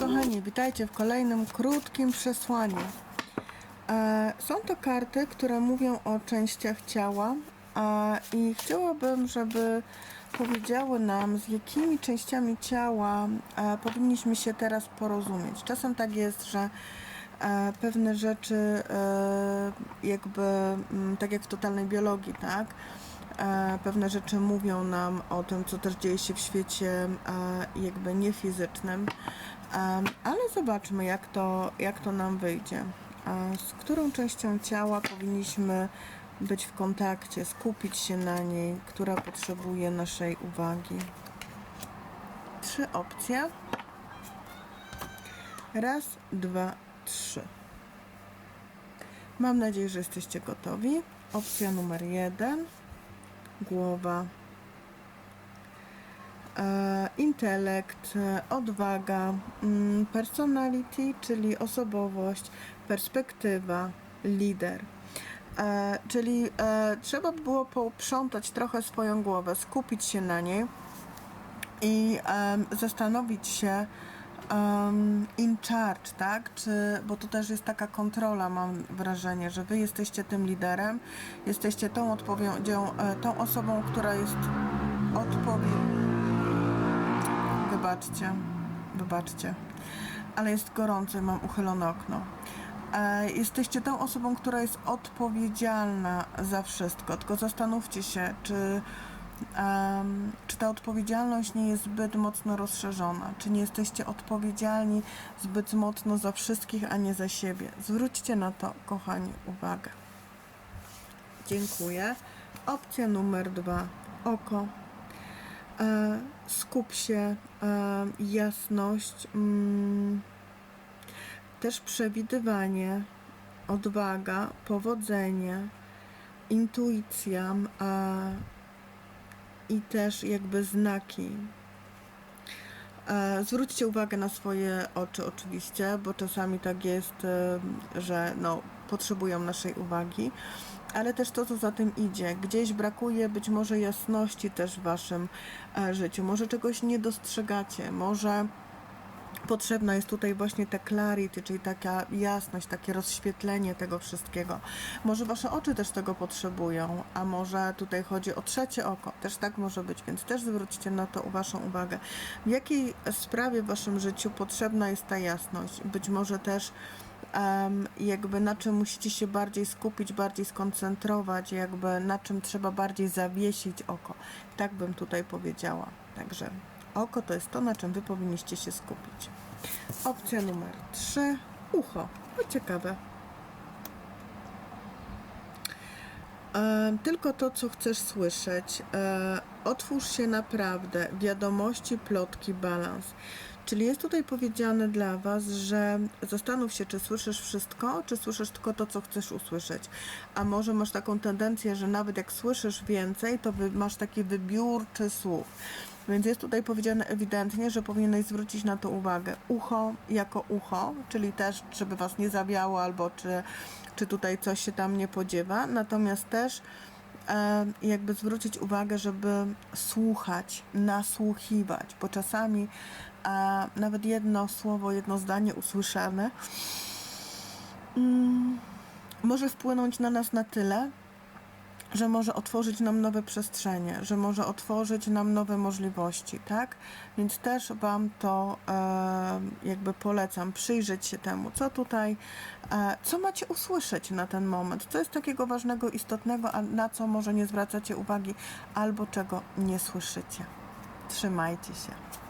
kochani, witajcie w kolejnym krótkim przesłaniu. E, są to karty, które mówią o częściach ciała i chciałabym, żeby powiedziały nam, z jakimi częściami ciała e, powinniśmy się teraz porozumieć. Czasem tak jest, że e, pewne rzeczy, jakby mm, tak jak w totalnej biologii, tak? Pewne rzeczy mówią nam o tym, co też dzieje się w świecie jakby niefizycznym, ale zobaczmy, jak to, jak to nam wyjdzie. Z którą częścią ciała powinniśmy być w kontakcie, skupić się na niej, która potrzebuje naszej uwagi. Trzy opcje. Raz, dwa, trzy. Mam nadzieję, że jesteście gotowi. Opcja numer jeden. Głowa. E, intelekt, odwaga, mm, personality, czyli osobowość, perspektywa, lider. E, czyli e, trzeba by było poprzątać trochę swoją głowę, skupić się na niej i zastanowić się in charge, tak? Czy, bo to też jest taka kontrola, mam wrażenie, że wy jesteście tym liderem, jesteście tą odpowiedzią, tą osobą, która jest odpowiedzialna. Wybaczcie, wybaczcie, ale jest gorąco i mam uchylone okno. E, Jesteście tą osobą, która jest odpowiedzialna za wszystko. Tylko zastanówcie się, czy, em, czy ta odpowiedzialność nie jest zbyt mocno rozszerzona. Czy nie jesteście odpowiedzialni zbyt mocno za wszystkich, a nie za siebie. Zwróćcie na to, kochani, uwagę. Dziękuję. Opcja numer dwa. Oko. E, skup się, e, jasność, mm, też przewidywanie, odwaga, powodzenie, intuicja i też jakby znaki. E, Zwróćcie uwagę na swoje oczy oczywiście, bo czasami tak jest, że no, potrzebują naszej uwagi, ale też to, co za tym idzie. Gdzieś brakuje być może jasności też w waszym e, życiu, może czegoś nie dostrzegacie, może potrzebna jest tutaj właśnie ta clarity, czyli taka jasność, takie rozświetlenie tego wszystkiego. Może wasze oczy też tego potrzebują, a może tutaj chodzi o trzecie oko, też tak może być, więc też zwróćcie na to waszą uwagę. W jakiej sprawie w waszym życiu potrzebna jest ta jasność? Być może też jakby na czym musicie się bardziej skupić, bardziej skoncentrować, jakby na czym trzeba bardziej zawiesić oko. Tak bym tutaj powiedziała. Także oko to jest to, na czym wy powinniście się skupić. Opcja numer 3. Ucho. O, ciekawe. Tylko to, co chcesz słyszeć. E, otwórz się naprawdę. Wiadomości, plotki, balans. Czyli jest tutaj powiedziane dla Was, że zastanów się, czy słyszysz wszystko, czy słyszysz tylko to, co chcesz usłyszeć. A może masz taką tendencję, że nawet jak słyszysz więcej, to masz taki wybiórczy słów. Więc jest tutaj powiedziane ewidentnie, że powinieneś zwrócić na to uwagę. Ucho jako ucho, czyli też, żeby Was nie zawiało, albo czy, czy tutaj coś się tam nie podziewa. Natomiast też jakby zwrócić uwagę, żeby słuchać, nasłuchiwać, bo czasami e, nawet jedno słowo, jedno zdanie usłyszane mm, może wpłynąć na nas na tyle, że może otworzyć nam nowe przestrzenie, że może otworzyć nam nowe możliwości, tak? Więc też Wam to e, jakby polecam, przyjrzeć się temu, co tutaj, e, co macie usłyszeć na ten moment, co jest takiego ważnego, istotnego, a na co może nie zwracacie uwagi, albo czego nie słyszycie. Trzymajcie się.